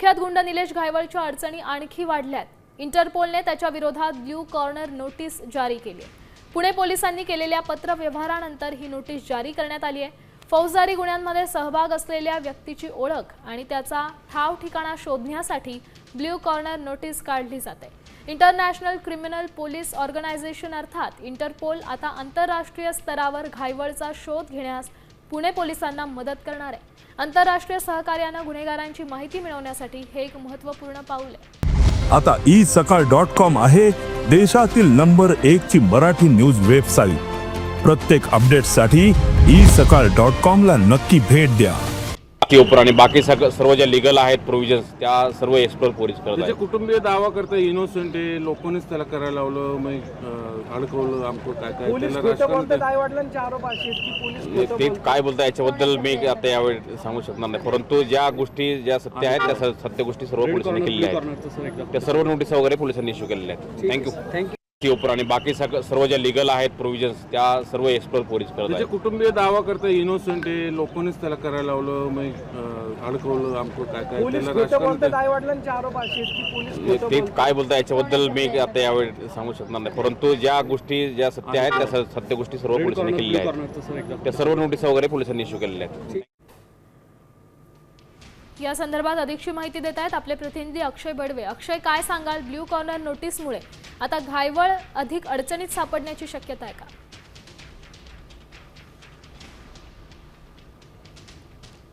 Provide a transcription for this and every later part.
कुख्यात गुंड निलेश घायवळच्या अडचणी आणखी वाढल्यात. इंटरपोलने त्याच्या विरोधात ब्ल्यू कॉर्नर नोटीस जारी केली आहे. पुणे पोलिसांनी केलेल्या पत्रव्यवहारानंतर ही नोटीस जारी करण्यात आली आहे. फौजदारी गुन्ह्यांमध्ये सहभाग असलेल्या व्यक्तीची ओळख आणि त्याचा ठाव ठिकाणा शोधण्यासाठी ब्ल्यू कॉर्नर नोटीस काढली जाते. इंटरनॅशनल क्रिमिनल पोलीस ऑर्गनायझेशन अर्थात इंटरपोल आता आंतरराष्ट्रीय स्तरावर घायवळचा शोध घेण्यास पुणे पोलिसांना मदत करणार आहे. आंतरराष्ट्रीय सहकार्यानं गुन्हेगारांची माहिती मिळवण्यासाठी हे एक महत्त्वपूर्ण पाऊल आहे. आता ई सकाळ डॉट कॉम आहे देशातील नंबर एक ची मराठी न्यूज वेबसाईट. प्रत्येक अपडेटसाठी ई सकाळ डॉट कॉम ला नक्की भेट द्या. आणि बाकी सग सर्व ज्या लिगल आहेत प्रोव्हिजन्स त्या सर्व एक्सप्लोर पोलीस करत त्याचे आहेत. कुटुंबीय दावा करतात इनोसेंट आहे लोकांनीच त्याला करायला लावलं मग अं, अडकवलं आमको काय काय पोलीस त्याला खोटं राजकारण बोलतात आई वडिलांचे आरोप असे आहेत की पोलीस खोटं ते बोलतात. काय बोलतात याच्याबद्दल मी आता यावेळी सांगू शकणार नाही. परंतु ज्या गोष्टी ज्या सत्य आहेत त्या स- सत्य गोष्टी सर्व पोलिसांनी केलेल्या आहेत. त्या सर्व नोटीस वगैरे पोलिसांनी इश्यू केलेल्या आहेत. थँक्यू Thank ओपर आणि बाकी सग सर्व ज्या लिगल आहेत प्रोव्हिजन्स त्या सर्व एक्सप्लोर पोलीस करत आहेत. कुटुंबीय दावा करतात इनोसेंट आहे लोकांनीच त्याला करायला लावलं मग अडकवलं आमको काय काय ते. काय बोलतात याच्याबद्दल मी आता यावेळी सांगू शकणार नाही. परंतु ज्या गोष्टी ज्या सत्य आहेत त्या सत्य गोष्टी सर्व पोलिसांनी केलेल्या आहेत. त्या सर्व नोटीस वगैरे पोलिसांनी इश्यू केलेल्या आहेत. या संदर्भात अधिकची माहिती देत आहेत आपले प्रतिनिधी अक्षय बडवे. अक्षय काय सांगाल? ब्ल्यू कॉर्नर नोटीसमुळे. आता घायवळ अधिक अडचणीत सापडण्याची शक्यता आहे का?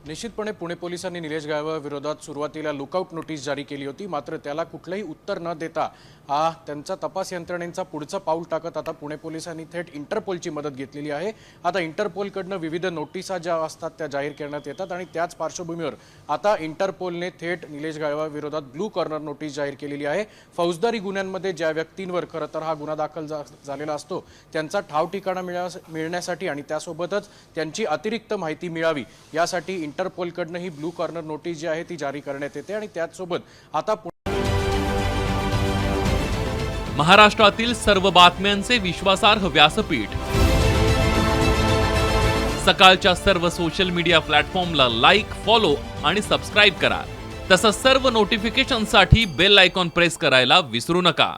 निश्चितपणे पुणे पोलिसांनी निलेश गायवा विरोधात सुरुवातीला लुकआउट नोटीस जारी केली होती. मात्र त्याला कुठलंही उत्तर न देता हा त्यांचा तपास यंत्रणेचा पुढचं पाऊल टाकत आता पुणे पोलिसांनी थेट इंटरपोलची मदत घेतलेली आहे. आता इंटरपोलकडनं विविध नोटिसा ज्या असतात त्या जाहीर करण्यात येतात आणि त्याच पार्श्वभूमीवर आता इंटरपोलने थेट निलेश गायवा विरोधात ब्लू कॉर्नर नोटीस जाहीर केलेली आहे. फौजदारी गुन्ह्यांमध्ये ज्या व्यक्तींवर खरं तर हा गुन्हा दाखल झा- झालेला असतो त्यांचा ठाव ठिकाणा मिळण्यासाठी आणि त्यासोबतच त्यांची अतिरिक्त माहिती मिळावी यासाठी इंटरपोलकडनं ही ब्लू कॉर्नर नोटीस जी आहे ती जारी करण्यात येते आणि त्याचसोबत आता महाराष्ट्रातील सर्व बातम्यांचे विश्वासार्ह व्यासपीठ. सकाळच्या सर्व सोशल मीडिया प्लॅटफॉर्मला लाईक फॉलो आणि सबस्क्राईब करा. तसंच सर्व नोटिफिकेशनसाठी बेल आयकॉन प्रेस करायला विसरू नका.